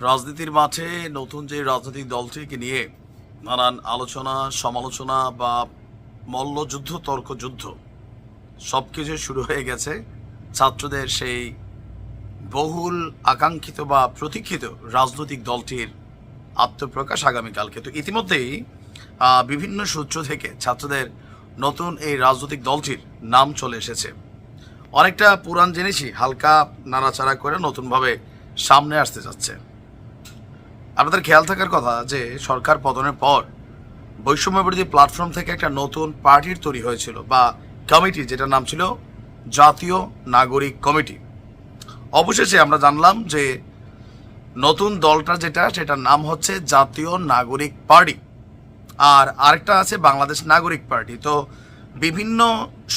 রাজনীতির মাঠে নতুন যে রাজনৈতিক দলটিকে নিয়ে নানান আলোচনা, সমালোচনা বা মল্লযুদ্ধ, তর্কযুদ্ধ সব কিছু শুরু হয়ে গেছে। ছাত্রদের সেই বহুল আকাঙ্ক্ষিত বা প্রতীক্ষিত রাজনৈতিক দলটির আত্মপ্রকাশ আগামীকালকে। তো ইতিমধ্যেই বিভিন্ন সূত্র থেকে ছাত্রদের নতুন এই রাজনৈতিক দলটির নাম চলে এসেছে। অনেকটা পুরান জিনিসই হালকা নাড়াচাড়া করে নতুনভাবে সামনে আসতে যাচ্ছে। আপনাদের খেয়াল থাকার কথা যে সরকার পতনের পর বৈষম্য বিরোধী প্ল্যাটফর্ম থেকে একটা নতুন পার্টির তৈরি হয়েছিল বা কমিটি যেটার নাম ছিল জাতীয় নাগরিক কমিটি অবশেষে আমরা জানলাম যে নতুন দলটা যেটা, সেটার নাম হচ্ছে জাতীয় নাগরিক পার্টি আর আরেকটা আছে বাংলাদেশ নাগরিক পার্টি তো বিভিন্ন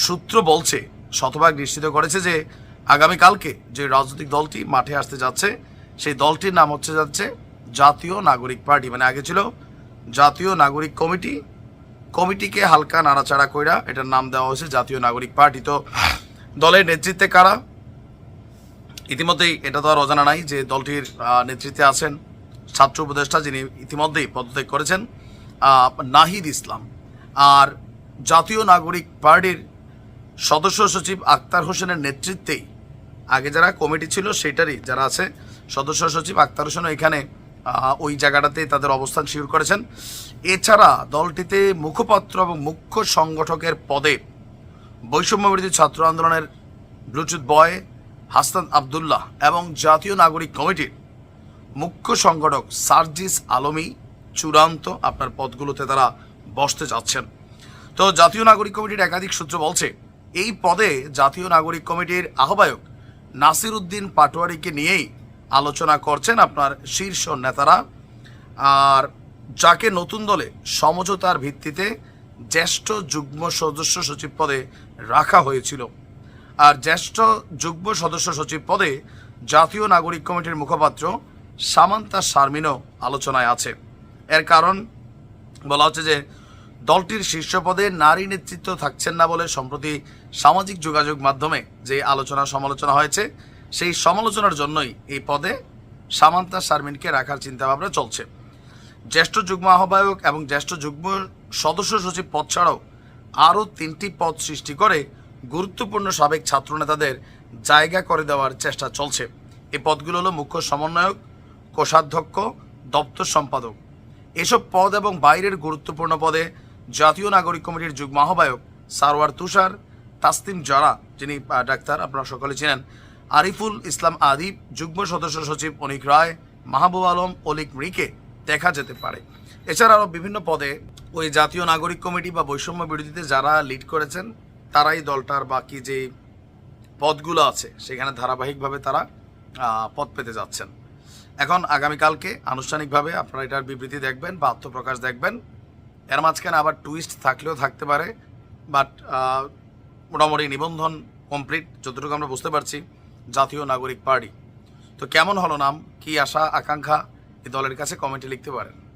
সূত্র বলছে, শতভাগ নিশ্চিত করেছে যে আগামীকালকে যে রাজনৈতিক দলটি মাঠে আসতে যাচ্ছে, সেই দলটির নাম হচ্ছে যাচ্ছে জাতীয় নাগরিক পার্টি মানে আগে ছিল জাতীয় নাগরিক কমিটি। কমিটিকে হালকা নাড়াচাড়া কইরা এটার নাম দেওয়া হয়েছে জাতীয় নাগরিক পার্টি। তো দলের নেতৃত্বে কারা? ইতিমধ্যেই এটা তো আর অজানা নাই যে দলটির নেতৃত্বে আছেন ছাত্র উপদেষ্টা যিনি ইতিমধ্যেই পদত্যাগ করেছেন নাহিদ ইসলাম। আর জাতীয় নাগরিক পার্টির সদস্য সচিব আক্তার হোসেনের নেতৃত্বেই আগে যারা কমিটি ছিল সেটারই যারা আছে, সদস্য সচিব আক্তার হোসেনও এখানে ওই জায়গাটাতে তাদের অবস্থান শিওর করেছেন। এছাড়া দলটিতে মুখপাত্র এবং মুখ্য সংগঠকের পদে বৈষম্য বিরোধী ছাত্র আন্দোলনের ব্লুটুথ বয় হাসান আবদুল্লাহ এবং জাতীয় নাগরিক কমিটির মুখ্য সংগঠক সার্জিস আলমী চূড়ান্ত আপনার পদগুলোতে তারা বসতে যাচ্ছেন। তো জাতীয় নাগরিক কমিটির একাধিক সূত্র বলছে, এই পদে জাতীয় নাগরিক কমিটির আহ্বায়ক নাসির উদ্দিন পাটোয়ারিকে নিয়েই আলোচনা করছেন আপনার শীর্ষ নেতারা। আর যাকে নতুন দলে সমঝোতার ভিত্তিতে জ্যেষ্ঠ যুগ্ম সদস্য সচিব পদে রাখা হয়েছিল। আর জ্যেষ্ঠ যুগ্ম সদস্য সচিব পদে জাতীয় নাগরিক কমিটির মুখপাত্র সামান্তা শারমিনও আলোচনায় আছে। এর কারণ বলা হচ্ছে যে, দলটির শীর্ষ পদে নারী নেতৃত্ব থাকছেন না বলে সম্প্রতি সামাজিক যোগাযোগ মাধ্যমে যে আলোচনা সমালোচনা হয়েছে সেই সমালোচনার জন্যই এই পদে সামান্তা শারমিনকে রাখার চিন্তাভাবনা চলছে। জ্যেষ্ঠ যুগ্ম আহ্বায়ক এবং জ্যেষ্ঠ যুগ্ম সদস্য সচিব পদ ছাড়াও আরও তিনটি পদ সৃষ্টি করে গুরুত্বপূর্ণ সাবেক ছাত্রনেতাদের জায়গা করে দেওয়ার চেষ্টা চলছে। এই পদগুলো হলো মুখ্য সমন্বয়ক, কোষাধ্যক্ষ, দপ্তর সম্পাদক। এসব পদ এবং বাইরের গুরুত্বপূর্ণ পদে জাতীয় নাগরিক কমিটির যুগ্ম আহ্বায়ক সারওয়ার তুষার তাসতিম জারা, যিনি ডাক্তার, আপনারা সকলে চেনেন আরিফুল ইসলাম আদিব, যুগ্ম সদস্য সচিব অনিক রায়, মাহবুব আলম, অলিক মৃকে দেখা যেতে পারে। এছাড়া আরও বিভিন্ন পদে ওই জাতীয় নাগরিক কমিটি বা বৈষম্য বিরোধীতে যারা লিড করেছেন, তারাই দলটার বাকি যে পদগুলো আছে, সেখানে ধারাবাহিকভাবে তারা পদ পেতে যাচ্ছেন। এখন আগামীকালকে আনুষ্ঠানিকভাবে আপনারা এটার বিবৃতি দেখবেন বা আত্মপ্রকাশ দেখবেন। এর মাঝখানে আবার টুইস্ট থাকলেও থাকতে পারে, বাট মোটামুটি নিবন্ধন কমপ্লিট, যতটুকু আমরা বুঝতে পারছি। জাতীয় নাগরিক পার্টি। তো কেমন হলো নাম? কি আশা, আকাঙ্ক্ষা? এই দলের কাছে কমেন্টে লিখতে পারেন।